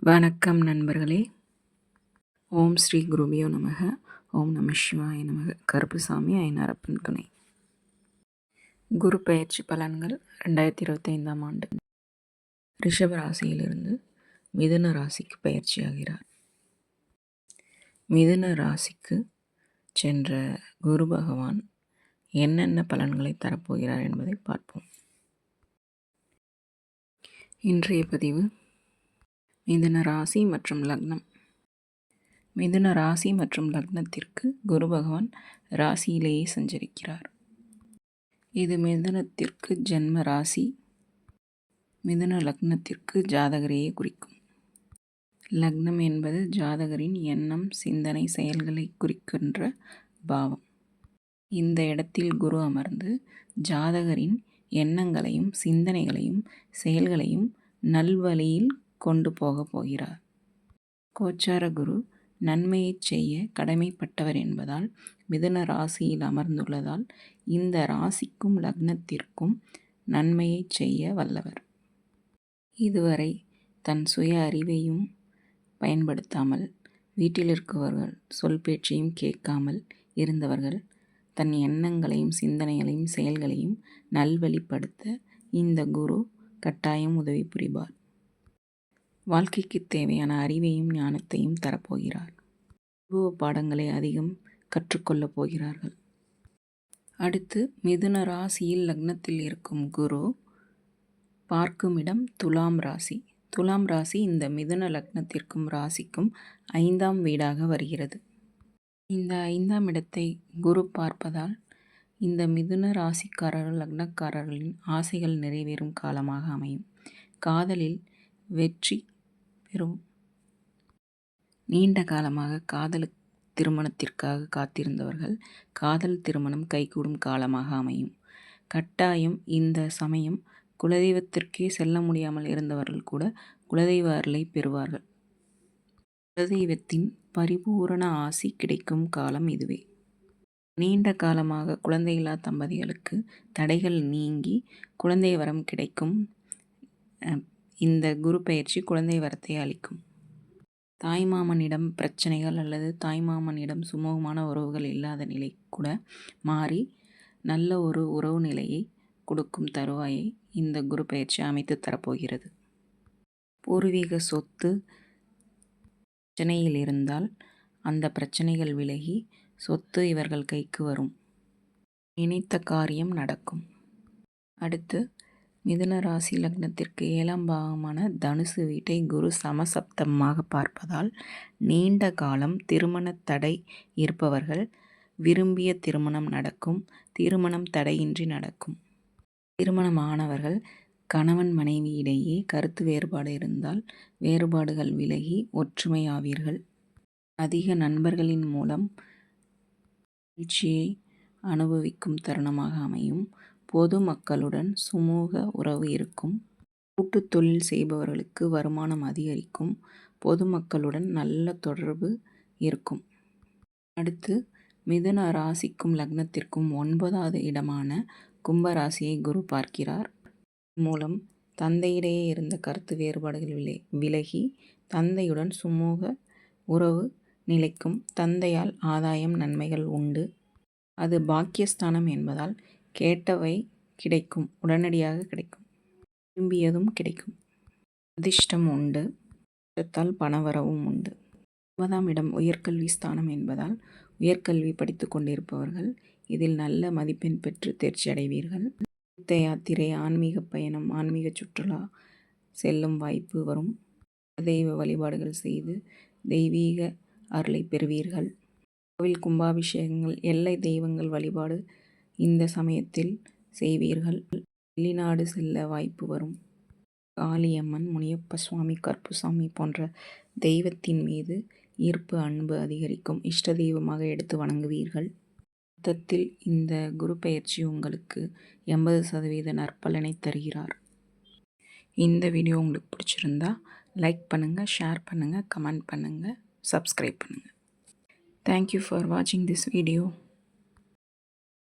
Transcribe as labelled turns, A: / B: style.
A: வணக்கம் நண்பர்களே. ஓம் ஸ்ரீ குருபியோ நமக. ஓம் நம சிவாய நமக. கருப்புசாமி ஐநரப்பன் துணை. குரு பயிற்சி பலன்கள் ரெண்டாயிரத்தி இருபத்தைந்தாம் ஆண்டு. ரிஷப ராசியிலிருந்து மிதுன ராசிக்கு பயிற்சியாகிறார். மிதுன ராசிக்கு சென்ற குரு பகவான் என்னென்ன பலன்களை தரப்போகிறார் என்பதை பார்ப்போம். இன்றைய பதிவு மிதுன ராசி மற்றும் லக்னம். மிதுன ராசி மற்றும் லக்னத்திற்கு குரு பகவான் ராசியிலேயே சஞ்சரிக்கிறார். இது மிதுனத்திற்கு ஜென்ம ராசி. மிதுன லக்னத்திற்கு ஜாதகரையே குறிக்கும். லக்னம் என்பது ஜாதகரின் எண்ணம் சிந்தனை செயல்களை குறிக்கின்ற பாவம். இந்த இடத்தில் குரு அமர்ந்து ஜாதகரின் எண்ணங்களையும் சிந்தனைகளையும் செயல்களையும் நல்வழியில் கொண்டு போகப் போகிறார். கோச்சார குரு நன்மையைச் செய்ய கடமைப்பட்டவர் என்பதால் மிதுன ராசியில் அமர்ந்துள்ளதால் இந்த ராசிக்கும் லக்னத்திற்கும் நன்மையைச் செய்ய வல்லவர். இதுவரை தன் சுய அறிவையும் பயன்படுத்தாமல் வீட்டில் இருக்கவர்கள் சொல் பேச்சையும் கேட்காமல் இருந்தவர்கள் தன் எண்ணங்களையும் சிந்தனைகளையும் செயல்களையும் நல்வழிப்படுத்த இந்த குரு கட்டாயம் உதவி புரிவார். வாழ்க்கைக்கு தேவையான அறிவையும் ஞானத்தையும் தரப்போகிறார். அனுபவ பாடங்களை அதிகம் கற்றுக்கொள்ளப் போகிறார்கள். அடுத்து மிதுன ராசியில் லக்னத்தில் இருக்கும் குரு பார்க்கும் இடம் துலாம் ராசி. துலாம் ராசி இந்த மிதுன லக்னத்திற்கும் ராசிக்கும் ஐந்தாம் வீடாக வருகிறது. இந்த ஐந்தாம் இடத்தை குரு பார்ப்பதால் இந்த மிதுன ராசிக்காரர்கள் லக்னக்காரர்களின் ஆசைகள் நிறைவேறும் காலமாக அமையும். காதலில் வெற்றி பெறும் நீண்ட காலமாக காதல் திருமணத்திற்காக காத்திருந்தவர்கள் காதல் திருமணம் கைகூடும் காலமாக அமையும். கட்டாயம் இந்த சமயம் குலதெய்வத்திற்கே செல்ல முடியாமல் இருந்தவர்கள் கூட குலதெய்வ அருளை பெறுவார்கள். குலதெய்வத்தின் பரிபூரண ஆசி கிடைக்கும் காலம் இதுவே. நீண்ட காலமாக குழந்தையில்லா தம்பதிகளுக்கு தடைகள் நீங்கி குழந்தை வரம் கிடைக்கும் இந்த குரு பயிற்சி குழந்தை வரத்தை அளிக்கும். தாய்மாமனிடம் பிரச்சனைகள் அல்லது தாய்மாமனிடம் சுமூகமான உறவுகள் இல்லாத நிலை கூட மாறி நல்ல ஒரு உறவு நிலையை கொடுக்கும் தருவாயை இந்த குரு பயிற்சி அமைத்து தரப்போகிறது. பூர்வீக சொத்து பிரச்சனையில் இருந்தால் அந்த பிரச்சனைகள் விலகி சொத்து இவர்கள் கைக்கு வரும். நினைத்த காரியம் நடக்கும். அடுத்து மிதுன ராசி லக்னத்திற்கு ஏழாம் பாகமான தனுசு வீட்டை குரு சமசப்தமாக பார்ப்பதால் நீண்ட காலம் திருமண தடை இருப்பவர்கள் விரும்பிய திருமணம் நடக்கும் திருமணம் தடையின்றி நடக்கும். திருமணமானவர்கள் கணவன் மனைவி இடையே கருத்து வேறுபாடு இருந்தால் வேறுபாடுகள் விலகி ஒற்றுமையாவீர்கள். அதிக நண்பர்களின் மூலம் மகிழ்ச்சியை அனுபவிக்கும் தருணமாக அமையும். பொது மக்களுடன் சுமூக உறவு இருக்கும். கூட்டு தொழில் செய்பவர்களுக்கு வருமானம் அதிகரிக்கும். பொதுமக்களுடன் நல்ல தொடர்பு இருக்கும். அடுத்து மிதுன ராசிக்கும் லக்னத்திற்கும் ஒன்பதாவது இடமான கும்பராசியை குரு பார்க்கிறார். மூலம் தந்தையிடையே இருந்த கருத்து வேறுபாடுகள் விலை விலகி தந்தையுடன் சுமூக உறவு நிலைக்கும். தந்தையால் ஆதாயம் நன்மைகள் உண்டு. அது பாக்கியஸ்தானம் என்பதால் கேட்டவை கிடைக்கும் உடனடியாக கிடைக்கும். விரும்பியதும் கிடைக்கும். அதிர்ஷ்டம் உண்டு. அதிர்ஷ்டத்தால் பணவரவும் உண்டு. ஒன்பதாம் இடம் உயர்கல்வி ஸ்தானம் என்பதால் உயர்கல்வி படித்து கொண்டிருப்பவர்கள் இதில் நல்ல மதிப்பெண் பெற்று தேர்ச்சி அடைவீர்கள். தீர்த்த யாத்திரை ஆன்மீக பயணம் ஆன்மீக சுற்றுலா செல்லும் வாய்ப்பு வரும். தெய்வ வழிபாடுகள் செய்து தெய்வீக அருளை பெறுவீர்கள். கோவில் கும்பாபிஷேகங்கள் எல்லை தெய்வங்கள் வழிபாடு இந்த சமயத்தில் செய்வீர்கள். வெளிநாடு செல்ல வாய்ப்பு வரும். காளியம்மன் முனியப்ப சுவாமி கருப்புசாமி போன்ற தெய்வத்தின் மீது ஈர்ப்பு அன்பு அதிகரிக்கும். இஷ்ட தெய்வமாக எடுத்து வணங்குவீர்கள். மொத்தத்தில் இந்த குரு பயிற்சி உங்களுக்கு எண்பது சதவீத நற்பலனை தருகிறார். இந்த வீடியோ உங்களுக்கு பிடிச்சிருந்தா லைக் பண்ணுங்கள் ஷேர் பண்ணுங்கள் கமெண்ட் பண்ணுங்கள் சப்ஸ்கிரைப் பண்ணுங்கள் தேங்க்யூ ஃபார் வாட்சிங் திஸ் வீடியோ